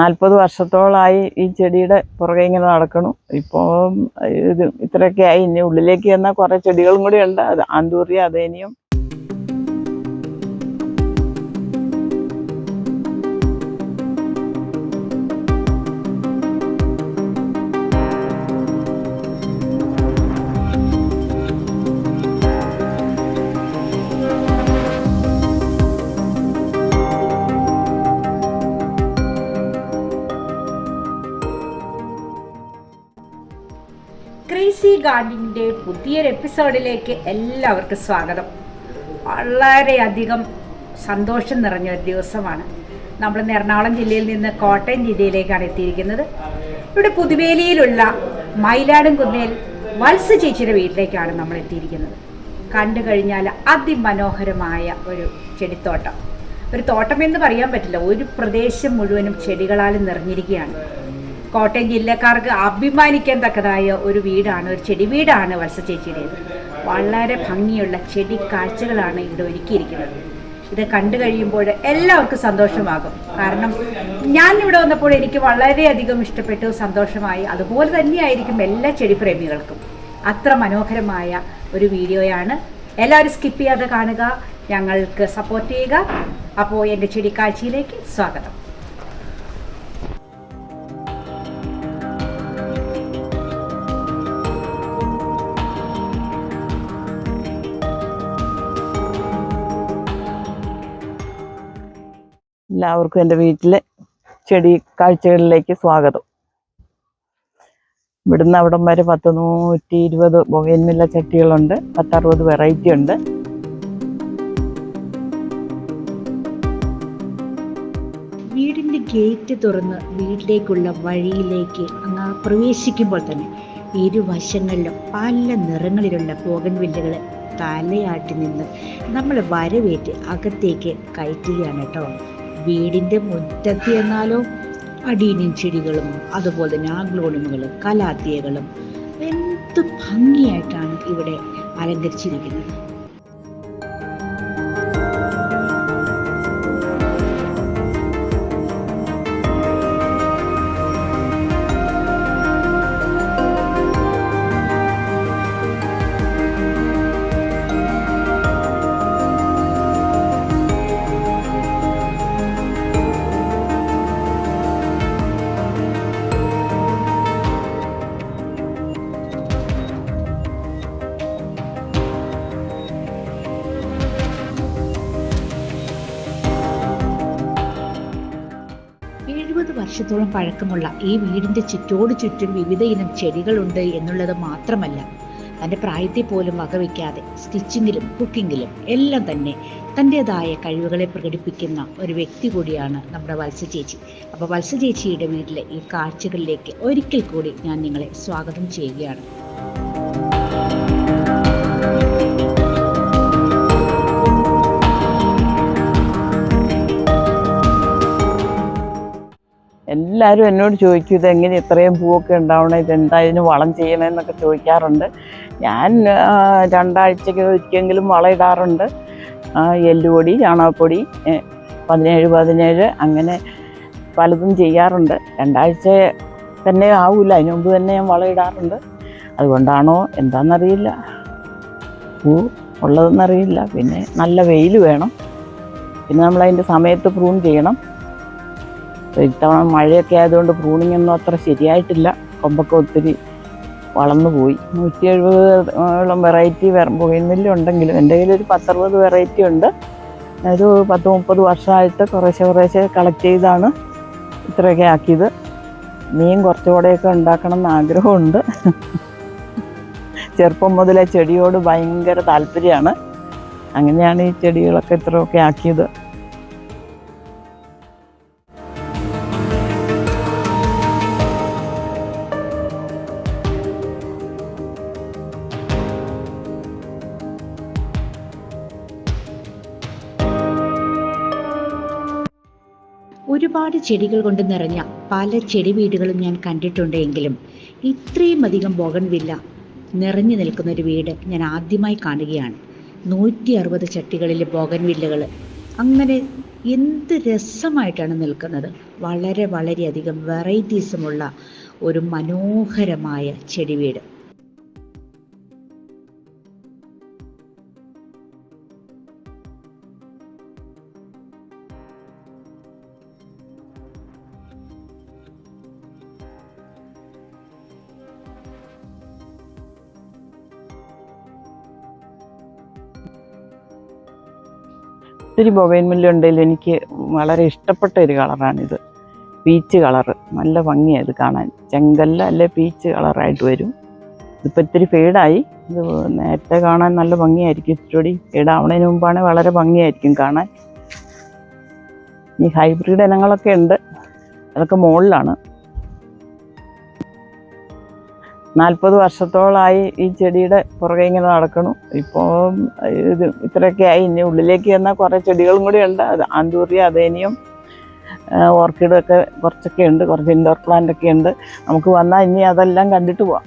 നാൽപ്പത് വർഷത്തോളമായി ഈ ചെടിയുടെ പുറകെ ഇങ്ങനെ നടക്കണം. ഇപ്പോൾ ഇത് ഇത്രയൊക്കെ ആയി. ഇനി ഉള്ളിലേക്ക് ചെന്നാൽ കുറേ ചെടികളും കൂടി ഉണ്ട്. അത് ആന്തൂറിയ അതേനിയും ഗാർഡനിന്റെ പുതിയൊരു എപ്പിസോഡിലേക്ക് എല്ലാവർക്കും സ്വാഗതം. വളരെയധികം സന്തോഷം നിറഞ്ഞ ഒരു ദിവസമാണ്. നമ്മൾ എറണാകുളം ജില്ലയിൽ നിന്ന് കോട്ടയം ജില്ലയിലേക്കാണ് എത്തിയിരിക്കുന്നത്. ഇവിടെ പുതുവേലിയിലുള്ള മൈലാടും കുന്നേൽ വത്സ ചേച്ചിയുടെ വീട്ടിലേക്കാണ് നമ്മൾ എത്തിയിരിക്കുന്നത്. കണ്ടു കഴിഞ്ഞാൽ അതിമനോഹരമായ ഒരു ചെടിത്തോട്ടം. ഒരു തോട്ടം എന്ന് പറയാൻ പറ്റില്ല. ഒരു പ്രദേശം മുഴുവനും ചെടികളാൽ നിറഞ്ഞിരിക്കുകയാണ്. കോട്ടയം ജില്ലക്കാർക്ക് അഭിമാനിക്കാൻ തക്കതായ ഒരു വീടാണ് ഒരു ചെടി വീടാണ് വത്സ ചേച്ചിയുടേത്. വളരെ ഭംഗിയുള്ള ചെടി കാഴ്ചകളാണ് ഇവിടെ ഒരുക്കിയിരിക്കുന്നത്. ഇത് കണ്ടു കഴിയുമ്പോൾ എല്ലാവർക്കും സന്തോഷമാകും. കാരണം ഞാൻ ഇവിടെ വന്നപ്പോൾ എനിക്ക് വളരെയധികം ഇഷ്ടപ്പെട്ടു സന്തോഷമായി. അതുപോലെ തന്നെയായിരിക്കും എല്ലാ ചെടിപ്രേമികൾക്കും. അത്ര മനോഹരമായ ഒരു വീഡിയോയാണ്. എല്ലാവരും സ്കിപ്പ് ചെയ്യാതെ കാണുക. ഞങ്ങൾക്ക് സപ്പോർട്ട് ചെയ്യുക. അപ്പോൾ എന്റെ ചെടിക്കാഴ്ചയിലേക്ക് സ്വാഗതം. എല്ലാവർക്കും എന്റെ വീട്ടിലെ ചെടി കാഴ്ചകളിലേക്ക് സ്വാഗതം. ഇവിടുന്ന് അവിടം വരെ പത്ത് നൂറ്റി ഇരുപത് ബൊഗൈൻമില്ല ചട്ടികളുണ്ട്. പത്തറുപത് വെറൈറ്റി ഉണ്ട്. വീടിന്റെ ഗേറ്റ് തുറന്ന് വീട്ടിലേക്കുള്ള വഴിയിലേക്ക് അങ്ങ് പ്രവേശിക്കുമ്പോൾ തന്നെ ഇരുവശങ്ങളിലും പല നിറങ്ങളിലുള്ള പോകൻവില്ലകൾ തലയാട്ടി നിന്ന് നമ്മൾ വരവേറ്റ് അകത്തേക്ക് കയറ്റുകയാണ് കേട്ടോ. വീടിന്റെ മുറ്റത്ത് എന്നാലോ അടീനിയം ചെടികളും അതുപോലെ തന്നെ ആഗ്ലോണിമുകളും കലാത്തിയകളും. എന്ത് ഭംഗിയായിട്ടാണ് ഇവിടെ അലങ്കരിച്ചിരിക്കുന്നത്. വർഷത്തോളം പഴക്കമുള്ള ഈ വീടിന്റെ ചുറ്റോട് ചുറ്റും വിവിധ ഇനം ചെടികളുണ്ട് എന്നുള്ളത് മാത്രമല്ല തന്റെ പ്രായത്തെ പോലും വകവയ്ക്കാതെ സ്റ്റിച്ചിങ്ങിലും കുക്കിങ്ങിലും എല്ലാം തന്നെ തന്റെതായ കഴിവുകളെ പ്രകടിപ്പിക്കുന്ന ഒരു വ്യക്തി കൂടിയാണ് നമ്മുടെ വത്സ ചേച്ചി. അപ്പോൾ വത്സ ചേച്ചിയുടെ വീട്ടിലെ ഈ കാഴ്ചകളിലേക്ക് ഒരിക്കൽ കൂടി ഞാൻ നിങ്ങളെ സ്വാഗതം ചെയ്യുകയാണ്. എല്ലാവരും എന്നോട് ചോദിക്കും ഇത് എങ്ങനെ ഇത്രയും പൂവൊക്കെ ഉണ്ടാവണം? ഇതെന്താ ഇതിന് വളം ചെയ്യണമെന്നൊക്കെ ചോദിക്കാറുണ്ട്. ഞാൻ രണ്ടാഴ്ചയ്ക്ക് ഒരിക്കലെങ്കിലും വളം ഇടാറുണ്ട്. എല്ലുപൊടി ചാണകപ്പൊടി പതിനേഴ് പതിനേഴ് അങ്ങനെ പലതും ചെയ്യാറുണ്ട്. രണ്ടാഴ്ച തന്നെ ആവില്ല അതിനു മുമ്പ് തന്നെ ഞാൻ വളം ഇടാറുണ്ട്. അതുകൊണ്ടാണോ? എന്താണെന്നറിയില്ല പൂ ഉള്ളതെന്നറിയില്ല. പിന്നെ നല്ല വെയിൽ വേണം. പിന്നെ നമ്മൾ നമ്മളതിന്റെ സമയത്ത് പ്രൂൺ ചെയ്യണം. ഇത്തവണ മഴയൊക്കെ ആയതുകൊണ്ട് പ്രൂണിംഗ് ഒന്നും അത്ര ശരിയായിട്ടില്ല. കൊമ്പൊക്കെ ഒത്തിരി വളർന്നു പോയി. നൂറ്റി എഴുപതോളം വെറൈറ്റി പുകയിന്മില്ലുണ്ടെങ്കിലും എന്റെ കയ്യിൽ ഒരു പത്തറുപത് വെറൈറ്റി ഉണ്ട്. ഒരു പത്ത് മുപ്പത് വർഷമായിട്ട് കുറേശ്ശെ കുറേശ്ശെ കളക്ട് ചെയ്താണ് ഇത്രയൊക്കെ ആക്കിയത്. മീൻ കുറച്ചുകൂടെയൊക്കെ ഉണ്ടാക്കണം എന്ന് ആഗ്രഹമുണ്ട്. ചെറുപ്പം മുതലേ ചെടിയോട് ഭയങ്കര താല്പര്യമാണ്. അങ്ങനെയാണ് ഈ ചെടികളൊക്കെ ഇത്രയൊക്കെ ആക്കിയത്. ഒരുപാട് ചെടികൾ കൊണ്ട് നിറഞ്ഞ പല ചെടി വീടുകളും ഞാൻ കണ്ടിട്ടുണ്ടെങ്കിലും ഇത്രയും അധികം ബോഗൺവില്ല നിറഞ്ഞു നിൽക്കുന്ന ഒരു വീട് ഞാൻ ആദ്യമായി കാണുകയാണ്. നൂറ്റി അറുപത് ചട്ടികളിലെ ബോഗൺവില്ലകൾ അങ്ങനെ എന്ത് രസമായിട്ടാണ് നിൽക്കുന്നത്? വളരെ വളരെയധികം വെറൈറ്റീസുമുള്ള ഒരു മനോഹരമായ ചെടി ഒത്തിരി ബൊഗൈൻമില്ലുണ്ടെങ്കിലും എനിക്ക് വളരെ ഇഷ്ടപ്പെട്ട ഒരു കളറാണിത് പീച്ച് കളറ് നല്ല ഭംഗിയാണ് ഇത് കാണാൻ. ചെങ്കല്ല അല്ലെ പീച്ച് കളറായിട്ട് വരും. ഇതിപ്പോൾ ഇത്തിരി ഫെയ്ഡായി ഇത് നേരത്തെ കാണാൻ നല്ല ഭംഗിയായിരിക്കും. ഇത്തിരി ഫെയ്ഡാവണതിന് മുമ്പാണ് വളരെ ഭംഗിയായിരിക്കും കാണാൻ. ഈ ഹൈബ്രിഡ് ഇനങ്ങളൊക്കെ ഉണ്ട്. അതൊക്കെ മുകളിലാണ് നാൽപ്പത് വർഷത്തോളമായി ഈ ചെടിയുടെ പുറകെ ഇങ്ങനെ നടക്കണം. ഇപ്പോൾ ഇത് ഇത്രയൊക്കെ ആയി. ഇനി ഉള്ളിലേക്ക് ചെന്നാൽ കുറേ ചെടികളും കൂടി ഉണ്ട്. അത് ആന്തൂറിയ അതേനിയും ഓർക്കിഡൊക്കെ കുറച്ചൊക്കെ ഉണ്ട്. കുറച്ച് ഇൻഡോർ പ്ലാന്റ് ഒക്കെ ഉണ്ട്. നമുക്ക് വന്നാൽ ഇനി അതെല്ലാം കണ്ടിട്ട് പോവാം.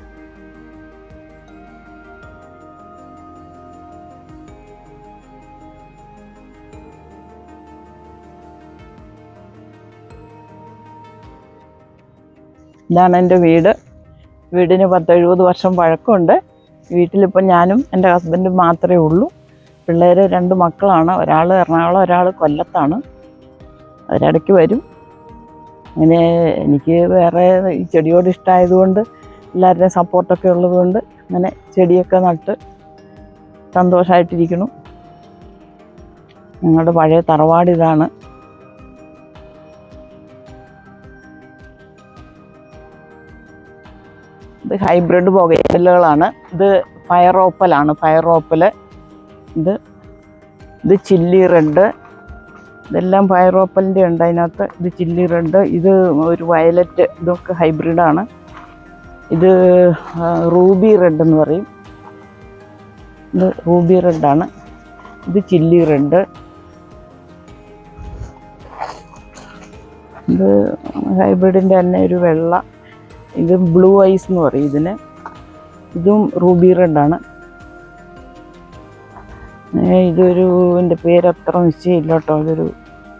ഇതാണ് എന്റെ വീട്. വീടിന് പത്തെഴുപത് വർഷം പഴക്കമുണ്ട്. വീട്ടിലിപ്പം ഞാനും എന്റെ ഹസ്ബൻഡും മാത്രമേ ഉള്ളൂ. പിള്ളേർ രണ്ട് മക്കളാണ്. ഒരാൾ എറണാകുളം ഒരാൾ കൊല്ലത്താണ്. അവരിടയ്ക്ക് വരും. അങ്ങനെ എനിക്ക് വേറെ ഈ ചെടിയോട് ഇഷ്ടമായതുകൊണ്ട് എല്ലാവരുടെയും സപ്പോർട്ടൊക്കെ ഉള്ളതുകൊണ്ട് അങ്ങനെ ചെടിയൊക്കെ നട്ട് സന്തോഷമായിട്ടിരിക്കുന്നു ഞങ്ങളുടെ പഴയ തറവാട് ഇതാണ്. ഇത് ഹൈബ്രിഡ് പുകയിലുകളാണ്. ഇത് ഫയർ ഓപ്പലാണ്. ഫയർ ഓപ്പൽ ഇത് ഇത് ചില്ലി റെഡ്. ഇതെല്ലാം ഫയർ ഓപ്പലിന്റെ ഉണ്ട് അതിനകത്ത്. ഇത് ചില്ലി റെഡ്. ഇത് ഒരു വയലറ്റ് ഇതൊക്കെ ഹൈബ്രിഡാണ്. ഇത് റൂബി റെഡ് എന്ന് പറയും. ഇത് റൂബി റെഡാണ്. ഇത് ചില്ലി റെഡ്. ഇത് ഹൈബ്രിഡിന്റെ തന്നെ ഒരു വെള്ള ഇത് ബ്ലൂ ഐസ് എന്ന് പറയും. ഇതിന് ഇതും റൂബി റെഡാണ് ഇതൊരു എന്റെ പേര് അത്ര നിശ്ചയമില്ല കേട്ടോ. ഇതൊരു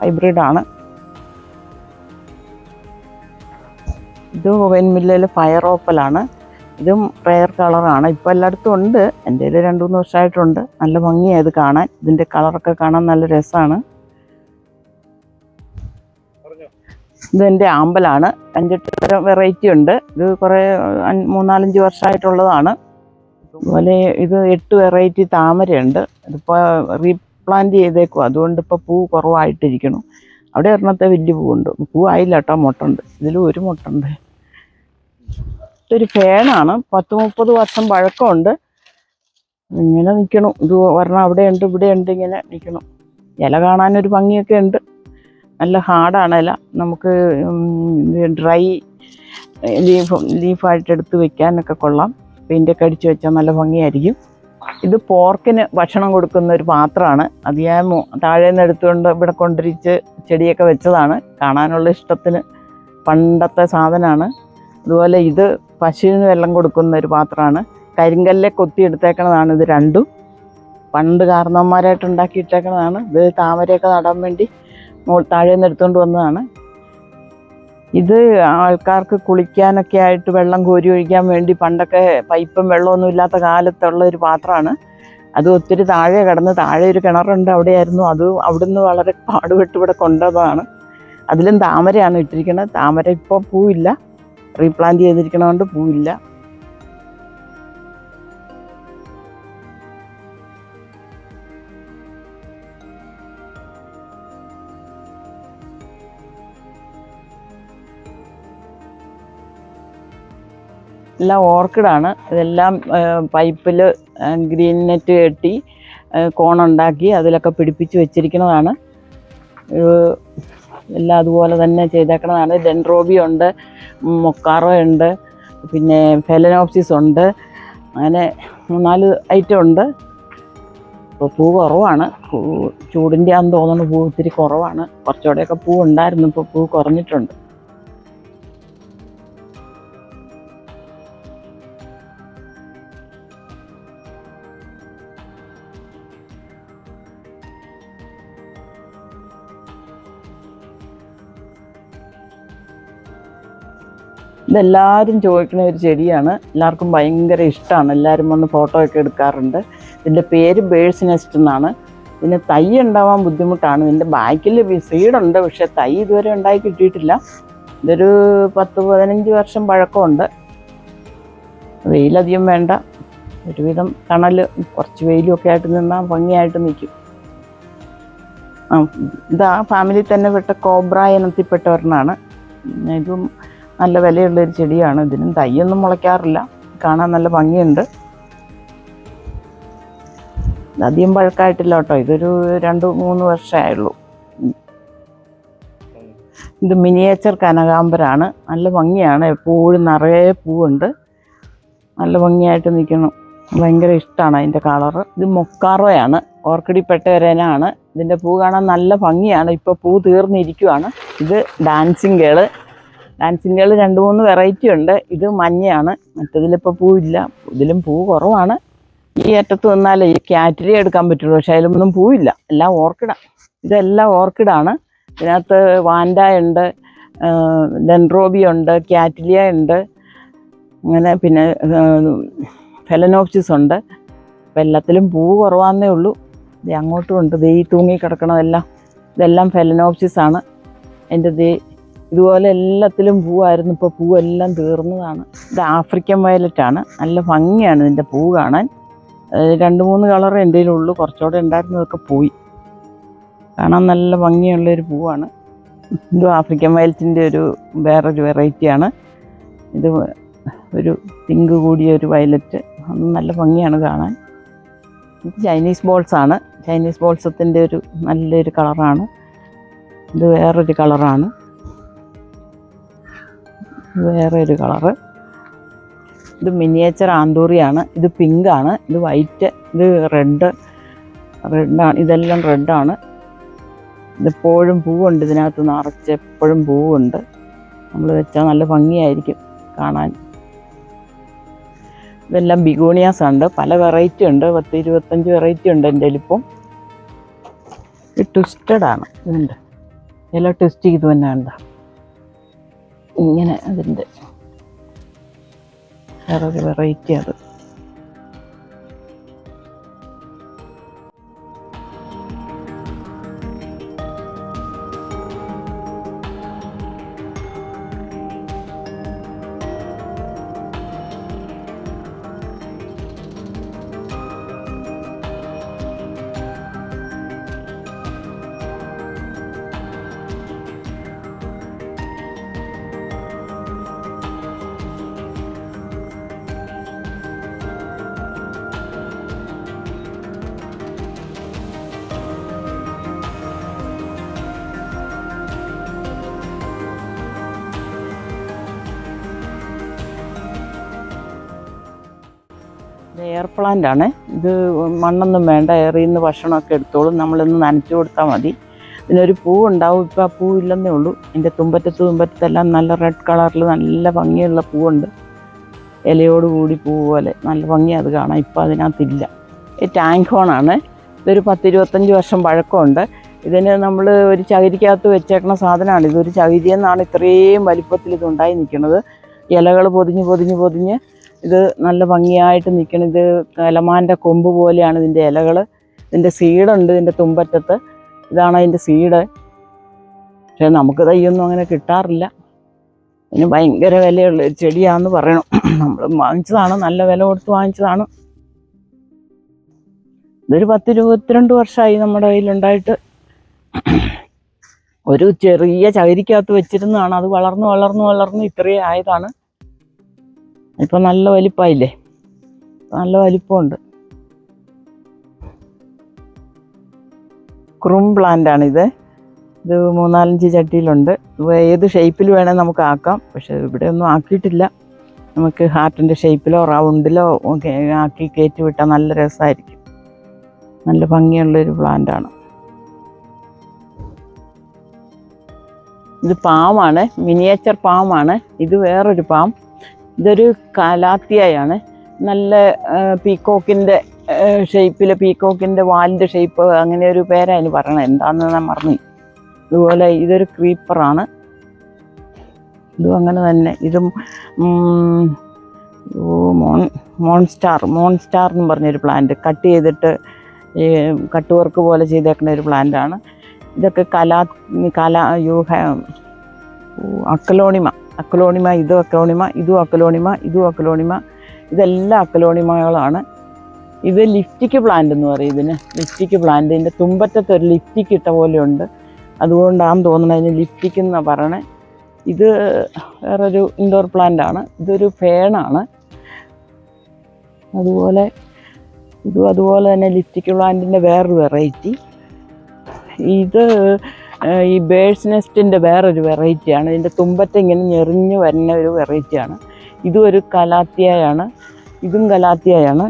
ഹൈബ്രിഡാണ് ഇത് വെൻമില്ലയിൽ ഫയർ ഓപ്പലാണ് ഇതും റെയർ കളറാണ് ഇപ്പോൾ എല്ലായിടത്തും ഉണ്ട്. എന്റെ കയ്യിൽ രണ്ട് മൂന്ന് വർഷമായിട്ടുണ്ട്. നല്ല ഭംഗിയായത് കാണാൻ. ഇതിന്റെ കളറൊക്കെ കാണാൻ നല്ല രസമാണ്. ഇത് എന്റെ ആമ്പലാണ്. അഞ്ചെട്ട് തരം വെറൈറ്റി ഉണ്ട്. ഇത് കുറേ മൂന്നാലഞ്ച് വർഷമായിട്ടുള്ളതാണ്. അതുപോലെ ഇത് എട്ട് വെറൈറ്റി താമരയുണ്ട്. ഇതിപ്പോൾ റീപ്ലാന്റ് ചെയ്തേക്കും അതുകൊണ്ട് ഇപ്പോൾ പൂ കുറവായിട്ടിരിക്കണം അവിടെ ഒരെണ്ണത്തെ വലിയ പൂവുണ്ട്. പൂ ആയില്ല കേട്ടോ മുട്ടുണ്ട് ഇതിലും ഒരു മുട്ടുണ്ട് ഇതൊരു ഫേണാണ് പത്ത് മുപ്പത് വർഷം പഴക്കമുണ്ട്. ഇങ്ങനെ നിൽക്കണം ഇത് ഒരെണ്ണം അവിടെ ഉണ്ട് ഇവിടെ ഉണ്ട് ഇങ്ങനെ നിൽക്കണം ഇല കാണാനൊരു ഭംഗിയൊക്കെ ഉണ്ട്. നല്ല ഹാർഡാണ് ഇല നമുക്ക് ഡ്രൈ ലീഫ് ലീഫായിട്ട് എടുത്ത് വെക്കാനൊക്കെ കൊള്ളാം. പെയിന്റൊക്കെ അടിച്ച് വെച്ചാൽ നല്ല ഭംഗിയായിരിക്കും. ഇത് പോർക്കിന് ഭക്ഷണം കൊടുക്കുന്ന ഒരു പാത്രമാണ്. അത് ഞാൻ താഴെ നിന്ന് എടുത്തുകൊണ്ട് ഇവിടെ കൊണ്ടിരിച്ച് ചെടിയൊക്കെ വെച്ചതാണ്. കാണാനുള്ള ഇഷ്ടത്തിന് പണ്ടത്തെ സാധനമാണ്. അതുപോലെ ഇത് പശുവിന് വെള്ളം കൊടുക്കുന്ന ഒരു പാത്രമാണ്. കരിങ്കല്ലെ കൊത്തി എടുത്തേക്കണതാണ് ഇത് രണ്ടും. പണ്ട് കാരണവന്മാരായിട്ട് ഉണ്ടാക്കിയിട്ടേക്കണതാണ്. ഇത് താമരയൊക്കെ നടാൻ വേണ്ടി മോൾ താഴെ നിന്ന് എടുത്തുകൊണ്ട് വന്നതാണ്. ഇത് ആൾക്കാർക്ക് കുളിക്കാനൊക്കെ ആയിട്ട് വെള്ളം കോരി ഒഴിക്കാൻ വേണ്ടി പണ്ടൊക്കെ പൈപ്പും വെള്ളമൊന്നും ഇല്ലാത്ത കാലത്തുള്ള ഒരു പാത്രമാണ്. അത് ഒത്തിരി താഴെ കിടന്ന് താഴെ ഒരു കിണറുണ്ട് അവിടെയായിരുന്നു. അത് അവിടുന്ന് വളരെ പാടുപെട്ട് ഇവിടെ കൊണ്ടതാണ് അതിലും താമരയാണ് ഇട്ടിരിക്കുന്നത് താമര ഇപ്പോൾ പൂവില്ല. റീപ്ലാന്റ് ചെയ്തിരിക്കണതുകൊണ്ട് പൂവില്ല. എല്ലാം ഓർക്കിഡാണ് ഇതെല്ലാം പൈപ്പിൽ ഗ്രീൻ നെറ്റ് കെട്ടി കോണുണ്ടാക്കി അതിലൊക്കെ പിടിപ്പിച്ച് വെച്ചിരിക്കുന്നതാണ്. എല്ലാം അതുപോലെ തന്നെ ചെയ്തേക്കുന്നതാണ്. ഡെൻഡ്രോബി ഉണ്ട് മൊക്കാറോ ഉണ്ട് പിന്നെ ഫെലനോപ്സിസ് ഉണ്ട് അങ്ങനെ മൂന്നാൽ ഐറ്റം ഉണ്ട്. ഇപ്പോൾ പൂ കുറവാണ്. പൂ ചൂടിന്റെ ആണെന്ന് തോന്നുന്നു പൂ ഇത്തിരി കുറവാണ്. കുറച്ചുകൂടെയൊക്കെ പൂ ഉണ്ടായിരുന്നു ഇപ്പോൾ പൂ കുറഞ്ഞിട്ടുണ്ട്. ഇതെല്ലാവരും ചോദിക്കുന്ന ഒരു ചെടിയാണ്. എല്ലാവർക്കും ഭയങ്കര ഇഷ്ടമാണ് എല്ലാവരും വന്ന് ഫോട്ടോ ഒക്കെ എടുക്കാറുണ്ട്. ഇതിന്റെ പേര് ബേഴ്സ് നെസ്റ്റ് എന്നാണ്. ഇതിന് തൈ ഉണ്ടാവാൻ ബുദ്ധിമുട്ടാണ്. ഇതിന്റെ ബാക്കിൽ സീഡുണ്ട് പക്ഷേ തൈ ഇതുവരെ ഉണ്ടായി കിട്ടിയിട്ടില്ല. ഇതൊരു പത്ത് പതിനഞ്ച് വർഷം പഴക്കമുണ്ട്. വെയിലധികം വേണ്ട. ഒരുവിധം തണൽ കുറച്ച് വെയിലും ഒക്കെ ആയിട്ട് നിന്നാൽ ഭംഗിയായിട്ട് നിൽക്കും ആ ഇതാ ഫാമിലി തന്നെ പെട്ട കോബ്ര ഇനത്തിൽപ്പെട്ട ഒരെണ്ണമാണ് ഇതും നല്ല വിലയുള്ള ഒരു ചെടിയാണ്. ഇതിനും തൈയൊന്നും മുളയ്ക്കാറില്ല. കാണാൻ നല്ല ഭംഗിയുണ്ട്. അധികം പഴക്കമായിട്ടില്ല കേട്ടോ. ഇതൊരു രണ്ട് മൂന്ന് വർഷമായുള്ളൂ ഇത് മിനിയേച്ചർ കനകാമ്പരാണ് നല്ല ഭംഗിയാണ്. എപ്പോഴും നിറയെ പൂവുണ്ട്. നല്ല ഭംഗിയായിട്ട് നിൽക്കണം ഭയങ്കര ഇഷ്ടമാണ് അതിന്റെ കളറ്. ഇത് മൊക്കാറോയാണ്. ഓർക്കിഡി പെട്ട ഒരനാണ് ഇതിന്റെ പൂ കാണാൻ നല്ല ഭംഗിയാണ്. ഇപ്പോൾ പൂ തീർന്നിരിക്കുവാണ്. ഇത് ഡാൻസിങ് ഗേൾ. ഡാൻസിങ് ഗേൾ രണ്ട് മൂന്ന് വെറൈറ്റി ഉണ്ട്. ഇത് മഞ്ഞയാണ്. മറ്റതിലിപ്പോൾ പൂവില്ല. ഇതിലും പൂ കുറവാണ്. ഈ അറ്റത്ത് വന്നാലേ ഈ കാറ്ററി എടുക്കാൻ പറ്റുള്ളൂ. പക്ഷേ അതിലൊന്നും പൂവില്ല. എല്ലാം ഓർക്കിഡാണ് ഇതെല്ലാം ഓർക്കിഡാണ്. ഇതിനകത്ത് വാൻഡ ഉണ്ട് ഡെൻറോബി ഉണ്ട് കാറ്റിലിയ ഉണ്ട് അങ്ങനെ പിന്നെ ഫെലനോപ്സിസ് ഉണ്ട് അപ്പം എല്ലാത്തിലും പൂ കുറവാന്നേ ഉള്ളൂ. ഇത് അങ്ങോട്ടും ഉണ്ട്. ദേ ഈ തൂങ്ങി കിടക്കണതെല്ലാം ഇതെല്ലാം ഫെലനോപ്സിസ് ആണ് എന്റെ ദേ ഇതുപോലെ എല്ലാത്തിലും പൂവായിരുന്നു. ഇപ്പോൾ പൂവെല്ലാം തീർന്നതാണ്. ഇത് ആഫ്രിക്കൻ വയലറ്റ് ആണ് നല്ല ഭംഗിയാണ് ഇതിന്റെ പൂ കാണാൻ. രണ്ട് മൂന്ന് കളർ എന്റെ ഉള്ളൂ കുറച്ചുകൂടെ ഉണ്ടായിരുന്നതൊക്കെ പോയി. കാണാൻ നല്ല ഭംഗിയുള്ളൊരു പൂവാണ്. ഇത് ആഫ്രിക്കൻ വയലറ്റിന്റെ ഒരു വേറൊരു വെറൈറ്റിയാണ്. ഇത് ഒരു പിങ്ക് കൂടിയ ഒരു വയലറ്റ്. നല്ല ഭംഗിയാണ് കാണാൻ. ഇത് ചൈനീസ് ബോൾസാണ് ചൈനീസ് ബോൾസത്തിന്റെ ഒരു നല്ലൊരു കളറാണ്. ഇത് വേറൊരു കളറാണ്. വേറെ ഒരു കളറ്. ഇത് മിനിയേച്ചർ ആന്തൂറിയാണ്. ഇത് പിങ്ക് ആണ്. ഇത് വൈറ്റ് ഇത് റെഡ് റെഡാണ് ഇതെല്ലാം റെഡാണ് ഇതെപ്പോഴും പൂവുണ്ട് ഇതിനകത്ത്. നിറച്ച് എപ്പോഴും പൂവുണ്ട്. നമ്മൾ വെച്ചാൽ നല്ല ഭംഗിയായിരിക്കും കാണാൻ. ഇതെല്ലാം ബിഗോണിയാസ് ഉണ്ട് പല വെറൈറ്റി ഉണ്ട്. പത്ത് ഇരുപത്തഞ്ച് വെറൈറ്റി ഉണ്ട് എന്റെ ഇപ്പം. ഇത് ട്വിസ്റ്റഡ് ആണ്. ഇതുണ്ട്. എല്ലാം ട്വിസ്റ്റ് ചെയ്ത് തന്നെ ഉണ്ട് ഇങ്ങനെ അതിന്റെ വേറൊരു വെറൈറ്റി അത്. എയർ പ്ലാന്റ് ആണ്. ഇത് മണ്ണൊന്നും വേണ്ട എയറിൽ നിന്ന് ഭക്ഷണമൊക്കെ എടുത്തോളും. നമ്മളിന്ന് നനച്ചു കൊടുത്താൽ മതി. ഇതിനൊരു പൂ ഉണ്ടാവും. ഇപ്പോൾ ആ പൂ ഇല്ലെന്നേ ഉള്ളൂ. ഇതിന്റെ തുമ്പറ്റത്ത് തുമ്പറ്റത്തെല്ലാം നല്ല റെഡ് കളറിൽ നല്ല ഭംഗിയുള്ള പൂവുണ്ട്. ഇലയോട് കൂടി പൂ പോലെ നല്ല ഭംഗി അത് കാണാം ഇപ്പോൾ അതിനകത്തില്ല. ഈ ടാങ്ക് ഹോണാണ് ഇതൊരു പത്തിരുപത്തഞ്ച് വർഷം പഴക്കമുണ്ട്. ഇതിന് നമ്മൾ ഒരു ചകിരിക്കകത്ത് വെച്ചേക്കുന്ന സാധനമാണ്. ഇതൊരു ചകിരിയെന്നാണ് ഇത്രയും വലിപ്പത്തിൽ ഇതുണ്ടായി നിൽക്കുന്നത്. ഇലകൾ പൊതിഞ്ഞ് പൊതിഞ്ഞ് പൊതിഞ്ഞ് ഇത് നല്ല ഭംഗിയായിട്ട് നിൽക്കണം ഇത് കലമാന്റെ കൊമ്പ് പോലെയാണ് ഇതിന്റെ ഇലകൾ. ഇതിന്റെ സീഡുണ്ട് ഇതിന്റെ തുമ്പറ്റത്ത്. ഇതാണ് അതിന്റെ സീഡ്. പക്ഷേ നമുക്ക് തയ്യൊന്നും അങ്ങനെ കിട്ടാറില്ല. ഇതിന് ഭയങ്കര വിലയുള്ള ചെടിയാന്ന് പറയണം. നമ്മൾ വാങ്ങിച്ചതാണ് നല്ല വില കൊടുത്ത് വാങ്ങിച്ചതാണ്. ഇതൊരു പത്ത് ഇരുപത്തിരണ്ട് വർഷമായി നമ്മുടെ കയ്യിലുണ്ടായിട്ട്. ഒരു ചെറിയ ചകിരിക്കകത്ത് വെച്ചിരുന്നതാണ്. അത് വളർന്ന് വളർന്ന് വളർന്ന് ഇത്രയും ആയതാണ്. ഇപ്പൊ നല്ല വലിപ്പമായില്ലേ നല്ല വലിപ്പമുണ്ട്. ക്രൂം പ്ലാന്റ് ആണ് ഇത്. മൂന്നാലഞ്ച് ചട്ടിയിലുണ്ട്. ഏത് ഷേപ്പിൽ വേണേൽ നമുക്ക് ആക്കാം. പക്ഷെ ഇവിടെ ഒന്നും ആക്കിയിട്ടില്ല. നമുക്ക് ഹാർട്ടിന്റെ ഷേപ്പിലോ റൗണ്ടിലോ ആക്കി കയറ്റി വിട്ടാൽ നല്ല രസമായിരിക്കും. നല്ല ഭംഗിയുള്ളൊരു പ്ലാന്റ് ആണ്. ഇത് പാമാണ് മിനിയേച്ചർ പാമാണ് ഇത് വേറൊരു പാം ഇതൊരു കലാത്തിയായാണ്. നല്ല പീക്കോക്കിന്റെ ഷേപ്പിൽ പീക്കോക്കിന്റെ വാലിന്റെ ഷേപ്പ് അങ്ങനെ ഒരു പേരതിന് പറയണം എന്താണെന്ന് ഞാൻ മറന്നു. അതുപോലെ ഇതൊരു ക്രീപ്പറാണ്. ഇതും അങ്ങനെ തന്നെ. ഇതും മോൺ മോൺസ്റ്റാർ മോൺസ്റ്റാർ എന്ന് പറഞ്ഞൊരു പ്ലാന്റ്. കട്ട് ചെയ്തിട്ട് ഈ കട്ട് വർക്ക് പോലെ ചെയ്തേക്കുന്ന ഒരു പ്ലാന്റാണ്. ഇതൊക്കെ കലാ കലാ യൂഹ അക്കലോണിമ അക്കലോണിമ ഇതും അക്കലോണിമ ഇതും അക്കലോണിമ ഇതും അക്കലോണിമ. ഇതെല്ലാം അക്കലോണിമകളാണ്. ഇത് ലിഫ്റ്റിക്ക് പ്ലാന്റ് എന്ന് പറയും ഇതിന്. ലിഫ്റ്റിക്ക് പ്ലാന്റ്. ഇതിന്റെ തുമ്പറ്റത്ത് ഒരു ലിഫ്റ്റിക്ക് ഇട്ട പോലെയുണ്ട്. അതുകൊണ്ടാണെന്ന് തോന്നുന്നത് അതിന് ലിഫ്റ്റിക്ക് എന്നാണ് പറയണേ. ഇത് വേറൊരു ഇൻഡോർ പ്ലാന്റ് ആണ്. ഇതൊരു ഫേണാണ് അതുപോലെ ഇതും അതുപോലെ തന്നെ ലിഫ്റ്റിക്ക് പ്ലാന്റിന്റെ വേറൊരു വെറൈറ്റി ഇത് ഈ ബേഴ്സ് നെസ്റ്റിന്റെ വേറൊരു വെറൈറ്റിയാണ് ഇതിന്റെ തുമ്പറ്റ ഇങ്ങനെ ഞെറിഞ്ഞ് വരുന്ന ഒരു വെറൈറ്റിയാണ് ഇതും ഒരു കലാത്തിയായാണ്. ഇതും കലാത്തിയായാണ്.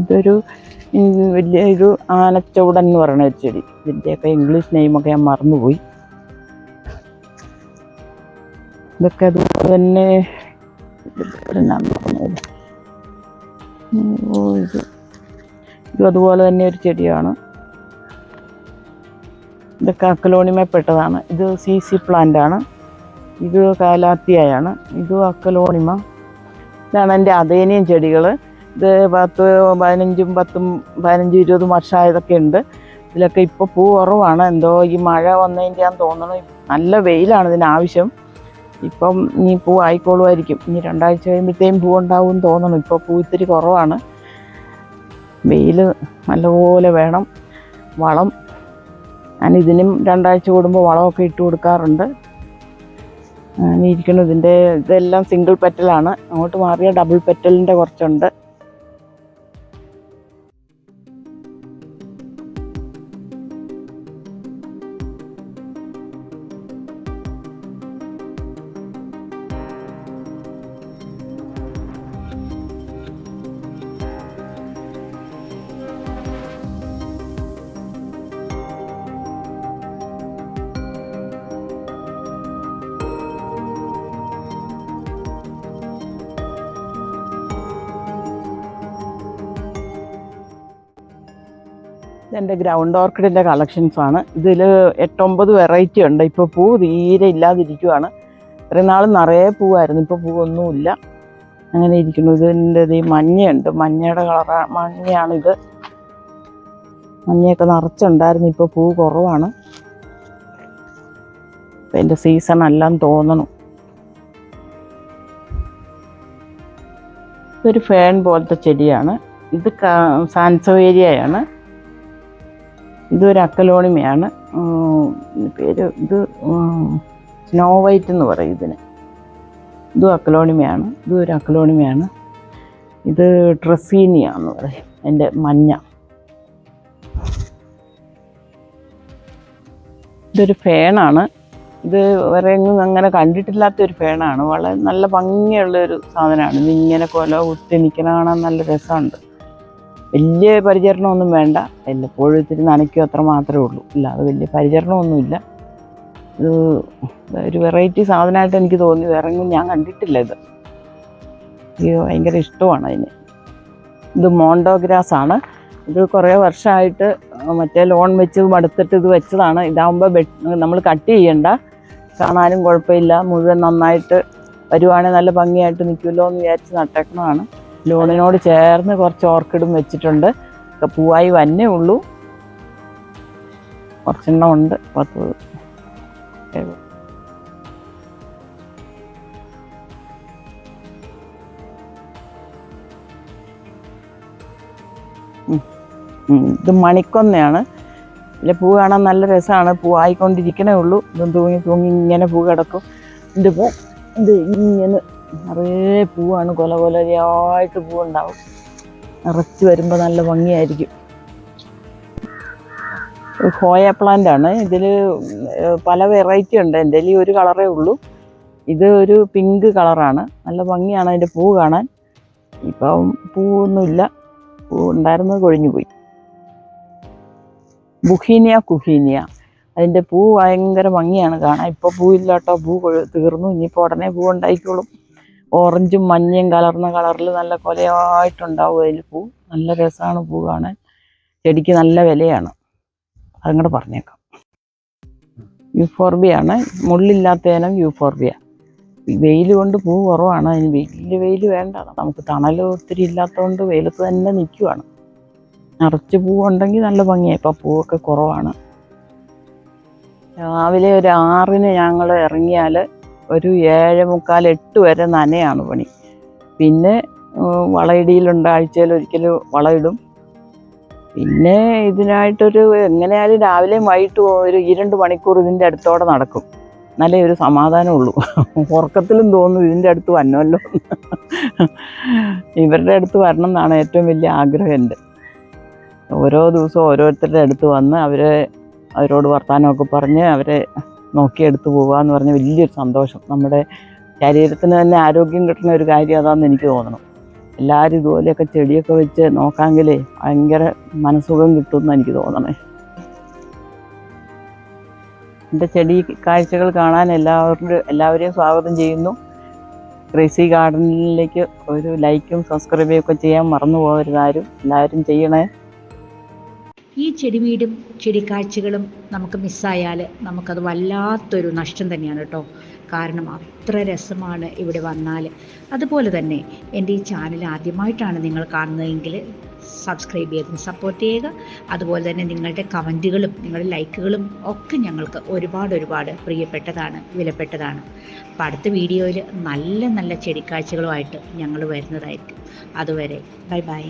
ഇതൊരു വലിയ ഒരു ആനച്ചൂടൻ എന്ന് പറയുന്ന ഒരു ചെടി. ഇതിന്റെയൊക്കെ ഇംഗ്ലീഷ് നെയിമൊക്കെ ഞാൻ മറന്നുപോയി. ഇതൊക്കെ അതുപോലെ തന്നെ ഇതും അതുപോലെ തന്നെ ഒരു ചെടിയാണ്. ഇതൊക്കെ അക്കലോണിമപ്പെട്ടതാണ് ഇത് സി സി പ്ലാന്റ് ആണ് ഇത് കാലാത്തിയായാണ്. ഇത് അക്കലോണിമ ഇതാണ് എന്റെ അതേനിയം ചെടികൾ. ഇത് പത്ത് പതിനഞ്ചും പത്തും പതിനഞ്ചും ഇരുപതും വർഷമായതൊക്കെ ഉണ്ട്. ഇതിലൊക്കെ ഇപ്പോൾ പൂ കുറവാണ്. എന്തോ ഈ മഴ വന്നതിന്റെ ഞാൻ തോന്നുന്നു നല്ല വെയിലാണ് ഇതിന് ആവശ്യം ഇപ്പം ഇനി പൂ ആയിക്കോളുമായിരിക്കും. ഇനി രണ്ടാഴ്ച കഴിയുമ്പോഴത്തേക്കും പൂ ഉണ്ടാവും എന്ന് തോന്നുന്നു ഇപ്പോൾ പൂ ഇത്തിരി കുറവാണ്. വെയിൽ നല്ലപോലെ വേണം. വളം ഞാൻ ഇതിനും രണ്ടാഴ്ച കൂടുമ്പോൾ വളമൊക്കെ ഇട്ട് കൊടുക്കാറുണ്ട്. ഇരിക്കണം ഇതിന്റെ ഇതെല്ലാം സിംഗിൾ പെറ്റലാണ് അങ്ങോട്ട് മാറിയ ഡബിൾ പെറ്റലിന്റെ കുറച്ചുണ്ട്. ഇതെന്റെ ഗ്രൗണ്ട് ഓർക്കിഡിന്റെ കളക്ഷൻസാണ്. ഇതിൽ എട്ടൊമ്പത് വെറൈറ്റി ഉണ്ട്. ഇപ്പോൾ പൂ തീരെ ഇല്ലാതിരിക്കുവാണ്. ഇത്രയും നാൾ നിറയെ പൂവായിരുന്നു. ഇപ്പോൾ പൂവൊന്നുമില്ല. അങ്ങനെ ഇരിക്കുന്നു. ഇതിന്റെ ഈ മഞ്ഞയുണ്ട്. മഞ്ഞയുടെ കളറാണ് മഞ്ഞയാണിത്. മഞ്ഞയൊക്കെ നിറച്ചുണ്ടായിരുന്നു. ഇപ്പോൾ പൂ കുറവാണ്. ഇപ്പം എന്റെ സീസൺ എല്ലാം തോന്നണു. ഇതൊരു ഫേൺ പോലത്തെ ചെടിയാണ്. ഇത് സാൻസോവേരിയയാണ്. ഇതൊരു അക്കലോണിമയാണ്. പേര് ഇത് സ്നോ വൈറ്റ് എന്ന് പറയും ഇതിന്. ഇതും അക്കലോണിമയാണ്. ഇതും ഒരു അക്കലോണിമയാണ്. ഇത് ട്രസീനിയ എന്ന് പറയും. എന്റെ മഞ്ഞ. ഇതൊരു ഫേണാണ്. ഇത് വേറെ എങ്ങും അങ്ങനെ കണ്ടിട്ടില്ലാത്ത ഒരു ഫേണാണ്. വളരെ നല്ല ഭംഗിയുള്ള ഒരു സാധനമാണ്. ഇങ്ങനെ കൊല കുത്തി നിൽക്കണ കാണാൻ നല്ല രസമുണ്ട്. വലിയ പരിചരണമൊന്നും വേണ്ട. എല്ലപ്പോഴും ഇത്തിരി നനയ്ക്കും അത്ര മാത്രമേ ഉള്ളൂ. ഇല്ല അത് വലിയ പരിചരണമൊന്നുമില്ല. ഇത് ഒരു വെറൈറ്റി സാധനമായിട്ട് എനിക്ക് തോന്നി. വേറെ ഞാൻ കണ്ടിട്ടില്ല ഇത്. എനിക്ക് ഭയങ്കര ഇഷ്ടമാണ് അതിന്. ഇത് മോണ്ടോഗ്രാസ് ആണ്. ഇത് കുറേ വർഷമായിട്ട് മറ്റേ ലോൺ വെച്ച് മടുത്തിട്ട് ഇത് വെച്ചതാണ്. ഇതാകുമ്പോൾ നമ്മൾ കട്ട് ചെയ്യണ്ട. കാണാനും കുഴപ്പമില്ല. മുഴുവൻ നന്നായിട്ട് വരുവാണെങ്കിൽ നല്ല ഭംഗിയായിട്ട് നിൽക്കുമല്ലോ എന്ന് വിചാരിച്ച് നട്ടേക്കണതാണ്. ലോണിനോട് ചേർന്ന് കുറച്ച് ഓർക്കിഡും വെച്ചിട്ടുണ്ട്. പൂവായി വന്നേ ഉള്ളൂ. കുറച്ചെണ്ണം ഉണ്ട്. പത്ത്. ഇത് മണിക്കൊന്നയാണ്. ഇതിലെ പൂ കാണാൻ നല്ല രസമാണ്. പൂ ആയിക്കൊണ്ടിരിക്കണേ ഉള്ളൂ. ഇതും തൂങ്ങി തൂങ്ങി ഇങ്ങനെ പൂ കിടക്കും. പൂ ഇത് ഇങ്ങനെ നിറയെ പൂവാണ് കൊല കൊലയായിട്ട് പൂവുണ്ടാവും. നിറച്ച് വരുമ്പോൾ നല്ല ഭംഗിയായിരിക്കും. ഹോയ പ്ലാന്റ് ആണ്. ഇതിൽ പല വെറൈറ്റി ഉണ്ട്. എന്റെ ഈ ഒരു കളറേ ഉള്ളൂ. ഇത് ഒരു പിങ്ക് കളറാണ്. നല്ല ഭംഗിയാണ് അതിന്റെ പൂ കാണാൻ. ഇപ്പം പൂവൊന്നുമില്ല. പൂ ഉണ്ടായിരുന്നത് കൊഴിഞ്ഞു പോയി. ബുഹീനിയ കുഹീനിയ. അതിന്റെ പൂ ഭയങ്കര ഭംഗിയാണ് കാണാൻ. ഇപ്പോൾ പൂ ഇല്ലാട്ടോ പൂ തീർന്നു. ഇനിയിപ്പോൾ ഉടനെ പൂ ഉണ്ടായിക്കോളും. ഓറഞ്ചും മഞ്ഞയും കലർന്ന കളറിൽ നല്ല കൊലയായിട്ടുണ്ടാവും അതിൽ പൂ. നല്ല രസമാണ് പൂ കാണാൻ. ചെടിക്ക് നല്ല വിലയാണ്. അതങ്ങോട്ട് പറഞ്ഞേക്കാം. യൂഫോർബിയാണ് മുള്ളില്ലാത്തേനും യൂഫോർബിയ. വെയിൽ കൊണ്ട് പൂ കുറവാണ്. അതിന് വലിയ വെയിൽ വേണ്ട. നമുക്ക് തണൽ ഒത്തിരി ഇല്ലാത്തതുകൊണ്ട് വെയിലത്ത് തന്നെ നിൽക്കുവാണ്. നിറച്ച് പൂവുണ്ടെങ്കിൽ നല്ല ഭംഗിയാണ് ഇപ്പം പൂവൊക്കെ കുറവാണ്. രാവിലെ ഒരു ആറിന് ഞങ്ങൾ ഇറങ്ങിയാൽ ഒരു ഏഴ് മുക്കാൽ എട്ട് വരെ നനയാണ് പണി. പിന്നെ വളയിടിയിലുണ്ട്. ആഴ്ചയിൽ ഒരിക്കൽ വളയിടും. പിന്നെ ഇതിനായിട്ടൊരു എങ്ങനെയായാലും രാവിലെയും വൈകിട്ട് ഒരു ഈ രണ്ട് മണിക്കൂർ ഇതിന്റെ അടുത്തോടെ നടക്കും. എന്നാലേ ഒരു സമാധാനമുള്ളൂ. ഉറക്കത്തിലും തോന്നും ഇതിന്റെ അടുത്ത് വന്നല്ലോ. ഇവരുടെ അടുത്ത് വരണം എന്നാണ് ഏറ്റവും വലിയ ആഗ്രഹം എന്റെ. ഓരോ ദിവസവും ഓരോരുത്തരുടെ അടുത്ത് വന്ന് അവരെ അവരോട് വർത്തമാനമൊക്കെ പറഞ്ഞ് അവരെ നോക്കിയെടുത്ത് പോവുക എന്ന് പറഞ്ഞ വലിയൊരു സന്തോഷം. നമ്മുടെ ശരീരത്തിന് തന്നെ ആരോഗ്യം കിട്ടുന്ന ഒരു കാര്യം അതാണെന്ന് എനിക്ക് തോന്നണം. എല്ലാവരും ഇതുപോലെയൊക്കെ ചെടിയൊക്കെ വെച്ച് നോക്കാമെങ്കിലേ ഭയങ്കര മനസ്സുഖം കിട്ടുമെന്ന് എനിക്ക് തോന്നണേ. എന്റെ ചെടി കാഴ്ചകൾ കാണാൻ എല്ലാവരും എല്ലാവരെയും സ്വാഗതം ചെയ്യുന്നു. ക്രേസി ഗാർഡനിലേക്ക് ഒരു ലൈക്കും സബ്സ്ക്രൈബും ഒക്കെ ചെയ്യാൻ മറന്നു പോകരുത് ആരും എല്ലാവരും ചെയ്യണേ. ഈ ചെടി വീടും ചെടിക്കാഴ്ചകളും നമുക്ക് മിസ്സായാൽ നമുക്കത് വല്ലാത്തൊരു നഷ്ടം തന്നെയാണ് കേട്ടോ. കാരണം അത്ര രസമാണ് ഇവിടെ വന്നാൽ അതുപോലെ തന്നെ എന്റെ ഈ ചാനൽ ആദ്യമായിട്ടാണ് നിങ്ങൾ കാണുന്നതെങ്കിൽ സബ്സ്ക്രൈബ് ചെയ്ത് സപ്പോർട്ട് ചെയ്യുക. അതുപോലെ തന്നെ നിങ്ങളുടെ കമന്റുകളും നിങ്ങളുടെ ലൈക്കുകളും ഒക്കെ ഞങ്ങൾക്ക് ഒരുപാട് ഒരുപാട് പ്രിയപ്പെട്ടതാണ് വിലപ്പെട്ടതാണ്. അപ്പം അടുത്ത വീഡിയോയിൽ നല്ല നല്ല ചെടിക്കാഴ്ചകളുമായിട്ട് ഞങ്ങൾ വരുന്നതായിരിക്കും. അതുവരെ ബൈ ബൈ.